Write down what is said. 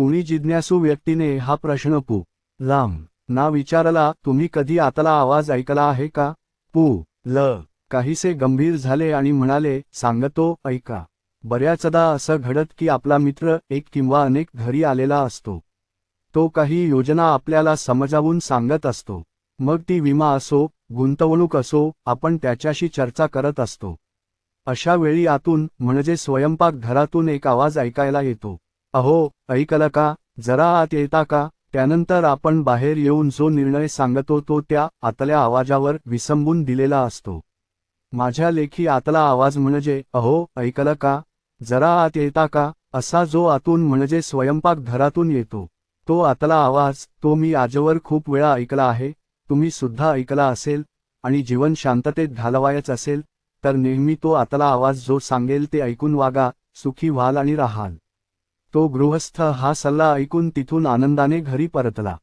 कुणी जिज्ञासू व्यक्तीने हा प्रश्न पू. लांब ना विचारला तुम्ही कधी आतला आवाज ऐकला आहे का? पू. ल. काहीसे गंभीर झाले आणि म्हणाले सांगतो ऐका. बऱ्याचदा असं घडत की आपला मित्र एक किंवा अनेक घरी आलेला असतो. तो काही योजना आपल्याला समजावून सांगत असतो. मग ती विमा असो गुंतवणूक असो आपण त्याच्याशी चर्चा करत असतो. अशा वेळी आतून म्हणजे स्वयंपाकघरातून एक आवाज ऐकायला येतो. अहो ऐकलं का? जरा आत येता का? त्यानंतर आपण बाहेर येऊन जो निर्णय सांगतो तो त्या आतल्या आवाजावर विसंबून दिलेला असतो. माझ्या लेखी आतला आवाज म्हणजे अहो ऐकलं का? जरा आत येता का? असा जो आतून म्हणजे स्वयंपाक घरातून येतो. तो आतला आवाज तो मी आजवर खूप वेळा ऐकला आहे. तुम्ही सुद्धा ऐकला असेल आणि जीवन शांततेत घालवायच असेल तर नेहमी तो आतला आवाज जो सांगेल ते ऐकून वागा सुखी व्हाल आणि राहाल. तो गृहस्थ हा सल्ला ऐकून तिथून आनंदाने घरी परतला.